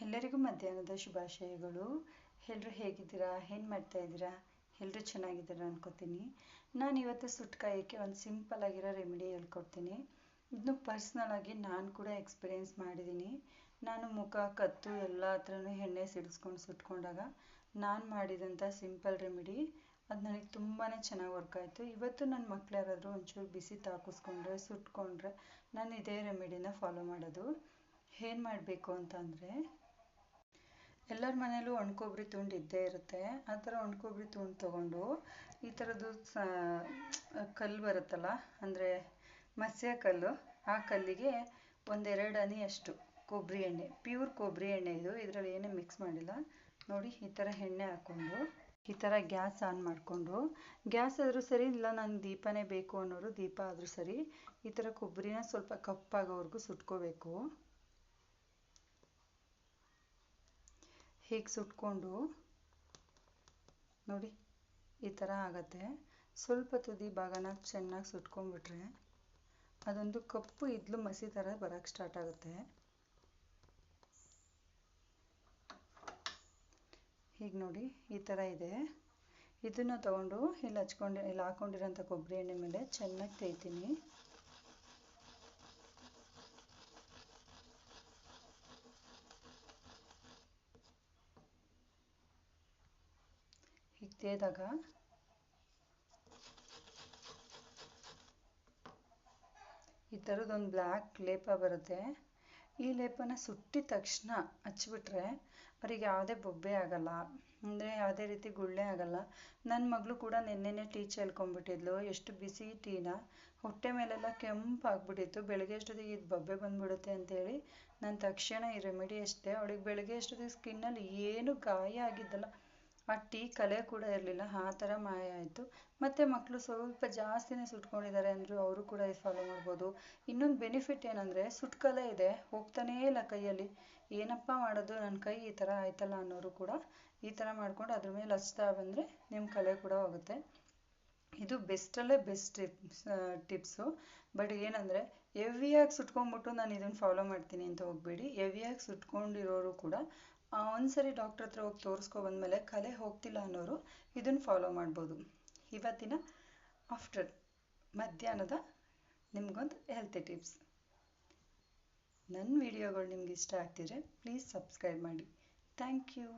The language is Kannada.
ಎಲ್ಲರಿಗೂ ಮಧ್ಯಾಹ್ನದ ಶುಭಾಶಯಗಳು. ಎಲ್ಲರೂ ಹೇಗಿದ್ದೀರಾ? ಏನು ಮಾಡ್ತಾ ಇದ್ದೀರಾ? ಎಲ್ಲರೂ ಚೆನ್ನಾಗಿದ್ದೀರಾ ಅನ್ಕೋತೀನಿ. ನಾನು ಇವತ್ತು ಸುಟ್ಕಾಯಕ್ಕೆ ಒಂದು ಸಿಂಪಲ್ ಆಗಿರೋ ರೆಮಿಡಿ ಹೇಳ್ಕೊಡ್ತೀನಿ. ಇದನ್ನು ಪರ್ಸ್ನಲ್ ಆಗಿ ನಾನು ಕೂಡ ಎಕ್ಸ್ಪೀರಿಯೆನ್ಸ್ ಮಾಡಿದ್ದೀನಿ ನಾನು ಮುಖ, ಕತ್ತು ಎಲ್ಲ ಹತ್ರನೂ ಎಣ್ಣೆ ಸಿಡಿಸ್ಕೊಂಡು ಸುಟ್ಕೊಂಡಾಗ ನಾನು ಮಾಡಿದಂಥ ಸಿಂಪಲ್ ರೆಮಿಡಿ ಅದು ನನಗೆ ತುಂಬಾ ಚೆನ್ನಾಗಿ ವರ್ಕ್ ಆಯಿತು. ಇವತ್ತು ನನ್ನ ಮಕ್ಳು ಯಾರಾದರೂ ಒಂಚೂರು ಬಿಸಿ ತಾಕಿಸ್ಕೊಂಡ್ರೆ, ಸುಟ್ಕೊಂಡ್ರೆ ನಾನು ಇದೇ ರೆಮಿಡಿನ ಫಾಲೋ ಮಾಡೋದು. ಏನು ಮಾಡಬೇಕು ಅಂತ ಅಂದರೆ ಎಲ್ಲರ ಮನೇಲೂ ಒಣಕೊಬ್ಬರಿ ತುಂಡು ಇದ್ದೇ ಇರುತ್ತೆ. ಆ ಥರ ಒಣಕೊಬ್ಬರಿ ತುಂಡು ತೊಗೊಂಡು ಈ ಥರದ್ದು ಸ, ಕಲ್ಲು ಬರುತ್ತಲ್ಲ, ಅಂದರೆ ಮತ್ಸ್ಯ ಕಲ್ಲು, ಆ ಕಲ್ಲಿಗೆ ಒಂದೆರಡು ಹನಿ ಅಷ್ಟು ಕೊಬ್ಬರಿ ಎಣ್ಣೆ, ಪ್ಯೂರ್ ಕೊಬ್ಬರಿ ಎಣ್ಣೆ ಇದು. ಇದರಲ್ಲಿ ಏನೇ ಮಿಕ್ಸ್ ಮಾಡಿಲ್ಲ. ನೋಡಿ, ಈ ಥರ ಎಣ್ಣೆ ಹಾಕ್ಕೊಂಡು, ಈ ಥರ ಗ್ಯಾಸ್ ಆನ್ ಮಾಡಿಕೊಂಡು, ಗ್ಯಾಸ್ ಆದರೂ ಸರಿ ಇಲ್ಲ, ನಂಗೆ ದೀಪನೇ ಬೇಕು ಅನ್ನೋರು ದೀಪ ಆದರೂ ಸರಿ ಈ ಥರ ಕೊಬ್ಬರಿನ ಸ್ವಲ್ಪ ಕಪ್ಪಾಗೋವರೆಗೂ ಸುಟ್ಕೋಬೇಕು. ಹೀಗೆ ಸುಟ್ಕೊಂಡು, ನೋಡಿ, ಈ ಥರ ಆಗತ್ತೆ. ಸ್ವಲ್ಪ ತುದಿ ಭಾಗನ ಚೆನ್ನಾಗಿ ಸುಟ್ಕೊಂಡ್ಬಿಟ್ರೆ, ಅದೊಂದು ಕಪ್ಪು ಇದ್ಲು ಮಸಿ ಥರ ಬರೋಕ್ಕೆ ಸ್ಟಾರ್ಟ್ ಆಗುತ್ತೆ. ಹೀಗೆ ನೋಡಿ, ಈ ಥರ ಇದೆ. ಇದನ್ನು ತಗೊಂಡು, ಇಲ್ಲಿ ಹಚ್ಕೊಂಡು, ಇಲ್ಲಿ ಹಾಕೊಂಡಿರೋಂಥ ಕೊಬ್ಬರಿ ಎಣ್ಣೆ ಮೇಲೆ ಚೆನ್ನಾಗಿ ತೇಯ್ತೀನಿ. ಹೀಗೆ ತೇದಾಗ ಈ ಥರದ್ದೊಂದು ಬ್ಲ್ಯಾಕ್ ಲೇಪ ಬರುತ್ತೆ. ಈ ಲೇಪನ ಸುಟ್ಟಿದ ತಕ್ಷಣ ಹಚ್ಬಿಟ್ರೆ ಅವರಿಗೆ ಯಾವುದೇ ಬೊಬ್ಬೆ ಆಗಲ್ಲ. ಅಂದರೆ ಯಾವುದೇ ರೀತಿ ಗುಳ್ಳೆ ಆಗಲ್ಲ. ನನ್ನ ಮಗಳು ಕೂಡ ನಿನ್ನೆನೇ ಟೀ ಚೆಲ್ಕೊಂಡ್ಬಿಟ್ಟಿದ್ಲು. ಎಷ್ಟು ಬಿಸಿ ಟೀನ. ಹೊಟ್ಟೆ ಮೇಲೆಲ್ಲ ಕೆಂಪು ಆಗ್ಬಿಟ್ಟಿತ್ತು. ಬೆಳಗ್ಗೆ ಅಷ್ಟೊತ್ತಿಗೆ ಇದು ಬೊಬ್ಬೆ ಬಂದ್ಬಿಡುತ್ತೆ ಅಂತೇಳಿ ನಾನು ತಕ್ಷಣ ಈ ರೆಮಿಡಿ ಅಷ್ಟೇ. ಅವಳಿಗೆ ಬೆಳಗ್ಗೆ ಅಷ್ಟೊತ್ತಿಗೆ ಸ್ಕಿನ್ನಲ್ಲಿ ಏನು ಗಾಯ ಆಗಿದ್ದಲ್ಲ. ಆ ಟೀ ಕಲೆ ಕೂಡ ಇರಲಿಲ್ಲ, ಆ ಥರ ಮಾಯ ಆಯಿತು. ಮತ್ತು ಮಕ್ಕಳು ಸ್ವಲ್ಪ ಜಾಸ್ತಿನೇ ಸುಟ್ಕೊಂಡಿದ್ದಾರೆ ಅಂದರು ಅವರು ಕೂಡ ಇದು ಫಾಲೋ ಮಾಡ್ಬೋದು. ಇನ್ನೊಂದು ಬೆನಿಫಿಟ್ ಏನಂದರೆ ಸುಟ್ಕಲೆ ಇದೆ, ಹೋಗ್ತಾನೇ ಇಲ್ಲ ಕೈಯಲ್ಲಿ. ಏನಪ್ಪ ಮಾಡೋದು ನನ್ನ ಕೈ ಈ ಥರ ಆಯ್ತಲ್ಲ ಅನ್ನೋರು ಕೂಡ ಈ ಥರ ಮಾಡ್ಕೊಂಡು ಅದ್ರ ಮೇಲೆ ಹಚ್ತಾ ಬಂದರೆ ನಿಮ್ಮ ಕಲೆ ಕೂಡ ಹೋಗುತ್ತೆ. ಇದು ಬೆಸ್ಟಲ್ಲೇ ಬೆಸ್ಟ್ ಟಿಪ್ಸ್ ಟಿಪ್ಸು. ಬಟ್ ಏನಂದರೆ ಹೆವಿಯಾಗಿ ಸುಟ್ಕೊಂಡ್ಬಿಟ್ಟು ನಾನು ಇದನ್ನು ಫಾಲೋ ಮಾಡ್ತೀನಿ ಅಂತ ಹೋಗಬೇಡಿ. ಹೆವಿಯಾಗಿ ಸುಟ್ಕೊಂಡಿರೋರು ಕೂಡ ಒಂದ್ಸರಿ ಡಾಕ್ಟ್ರ್ ಹತ್ರ ಹೋಗಿ ತೋರಿಸ್ಕೊ ಬಂದಮೇಲೆ ಕಲೆ ಹೋಗ್ತಿಲ್ಲ ಅನ್ನೋರು ಇದನ್ನು ಫಾಲೋ ಮಾಡ್ಬೋದು. ಇವತ್ತಿನ ಆಫ್ಟರ್ ಮಧ್ಯಾಹ್ನದ ನಿಮಗೊಂದು ಹೆಲ್ತಿ ಟಿಪ್ಸ್ ನನ್ನ ವಿಡಿಯೋಗಳು ನಿಮ್ಗೆ ಇಷ್ಟ ಆಗ್ತಿದ್ರೆ ಪ್ಲೀಸ್ ಸಬ್ಸ್ಕ್ರೈಬ್ ಮಾಡಿ. Thank you